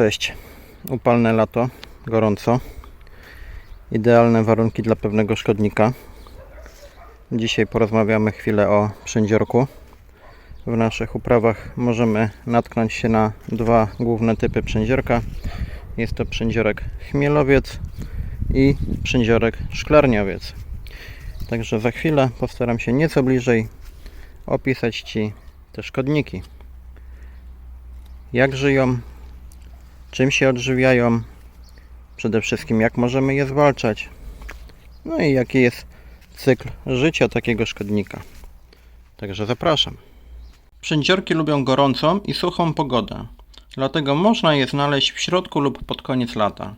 Cześć. Upalne lato, gorąco. Idealne warunki dla pewnego szkodnika. Dzisiaj porozmawiamy chwilę o przędziorku. W naszych uprawach możemy natknąć się na dwa główne typy przędziorka. Jest to przędziorek chmielowiec i przędziorek szklarniowiec. Także za chwilę postaram się nieco bliżej opisać Ci te szkodniki. Jak żyją, czym się odżywiają, przede wszystkim jak możemy je zwalczać, no i jaki jest cykl życia takiego szkodnika. Także zapraszam. Przędziorki lubią gorącą i suchą pogodę, dlatego można je znaleźć w środku lub pod koniec lata.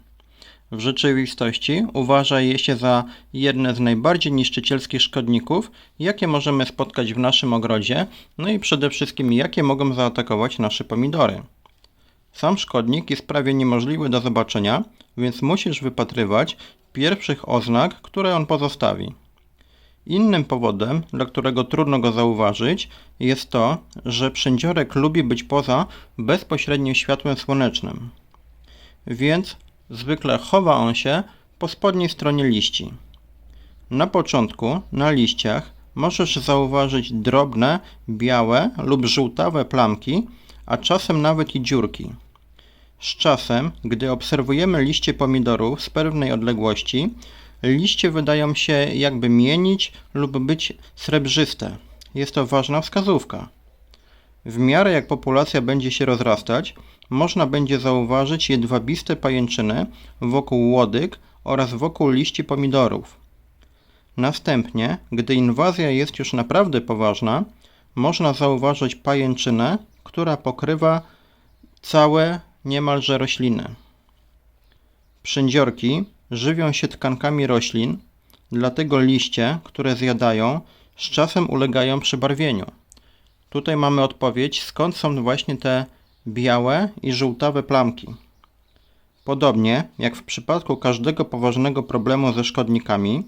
W rzeczywistości uważa je się za jedne z najbardziej niszczycielskich szkodników, jakie możemy spotkać w naszym ogrodzie, no i przede wszystkim jakie mogą zaatakować nasze pomidory. Sam szkodnik jest prawie niemożliwy do zobaczenia, więc musisz wypatrywać pierwszych oznak, które on pozostawi. Innym powodem, dla którego trudno go zauważyć, jest to, że przędziorek lubi być poza bezpośrednim światłem słonecznym. Więc zwykle chowa on się po spodniej stronie liści. Na początku, na liściach, możesz zauważyć drobne, białe lub żółtawe plamki, a czasem nawet i dziurki. Z czasem, gdy obserwujemy liście pomidorów z pewnej odległości, liście wydają się jakby mienić lub być srebrzyste. Jest to ważna wskazówka. W miarę jak populacja będzie się rozrastać, można będzie zauważyć jedwabiste pajęczyny wokół łodyg oraz wokół liści pomidorów. Następnie, gdy inwazja jest już naprawdę poważna, można zauważyć pajęczynę, która pokrywa całe niemalże rośliny. Przędziorki żywią się tkankami roślin, dlatego liście, które zjadają, z czasem ulegają przybarwieniu. Tutaj mamy odpowiedź, skąd są właśnie te białe i żółtawe plamki. Podobnie jak w przypadku każdego poważnego problemu ze szkodnikami,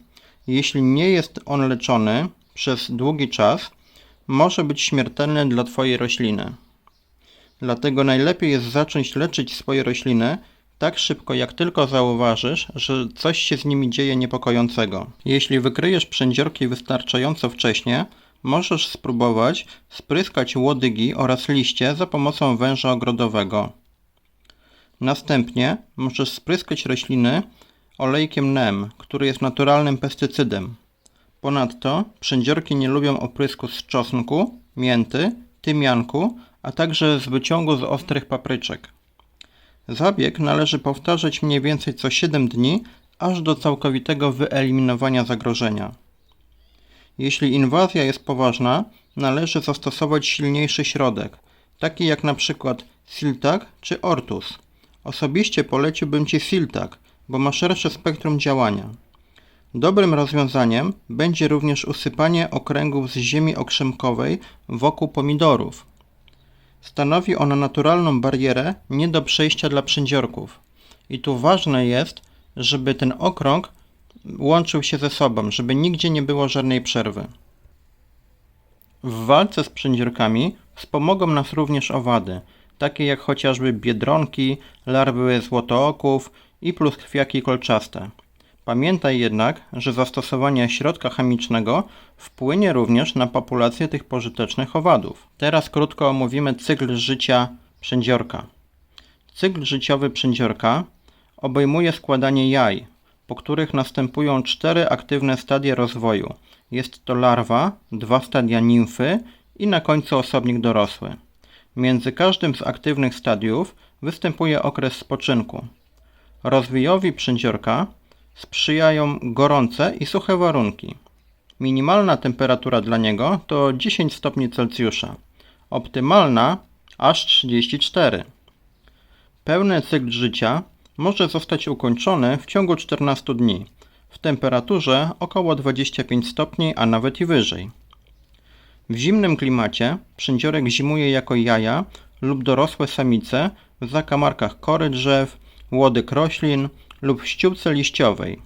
jeśli nie jest on leczony przez długi czas, może być śmiertelny dla Twojej rośliny. Dlatego najlepiej jest zacząć leczyć swoje rośliny tak szybko, jak tylko zauważysz, że coś się z nimi dzieje niepokojącego. Jeśli wykryjesz przędziorki wystarczająco wcześnie, możesz spróbować spryskać łodygi oraz liście za pomocą węża ogrodowego. Następnie możesz spryskać rośliny olejkiem NEM, który jest naturalnym pestycydem. Ponadto przędziorki nie lubią oprysku z czosnku, mięty, tymianku, a także z wyciągu z ostrych papryczek. Zabieg należy powtarzać mniej więcej co 7 dni, aż do całkowitego wyeliminowania zagrożenia. Jeśli inwazja jest poważna, należy zastosować silniejszy środek, taki jak na przykład Siltag czy Ortus. Osobiście poleciłbym Ci Siltag, bo ma szersze spektrum działania. Dobrym rozwiązaniem będzie również usypanie okręgów z ziemi okrzemkowej wokół pomidorów. Stanowi ona naturalną barierę nie do przejścia dla przędziorków. I tu ważne jest, żeby ten okrąg łączył się ze sobą, żeby nigdzie nie było żadnej przerwy. W walce z przędziorkami wspomogą nas również owady, takie jak chociażby biedronki, larwy złotooków i pluskrwiaki kolczaste. Pamiętaj jednak, że zastosowanie środka chemicznego wpłynie również na populację tych pożytecznych owadów. Teraz krótko omówimy cykl życia przędziorka. Cykl życiowy przędziorka obejmuje składanie jaj, po których następują cztery aktywne stadia rozwoju. Jest to larwa, dwa stadia nimfy i na końcu osobnik dorosły. Między każdym z aktywnych stadiów występuje okres spoczynku. Rozwojowi przędziorka sprzyjają gorące i suche warunki. Minimalna temperatura dla niego to 10 stopni Celsjusza, optymalna aż 34. Pełny cykl życia może zostać ukończony w ciągu 14 dni w temperaturze około 25 stopni, a nawet i wyżej. W zimnym klimacie przędziorek zimuje jako jaja lub dorosłe samice w zakamarkach kory drzew, łodyg roślin lub w ściółce liściowej,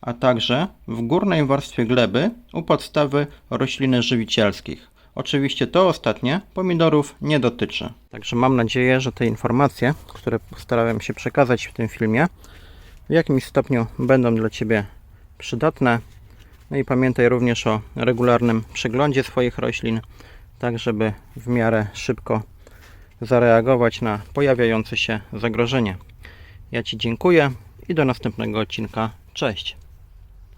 a także w górnej warstwie gleby u podstawy roślin żywicielskich Oczywiście to ostatnie pomidorów nie dotyczy. Także mam nadzieję, że te informacje, które postarałem się przekazać w tym filmie, w jakimś stopniu będą dla Ciebie przydatne. No i pamiętaj również o regularnym przeglądzie swoich roślin, tak żeby w miarę szybko zareagować na pojawiające się zagrożenie. Ja Ci dziękuję i do następnego odcinka. Cześć!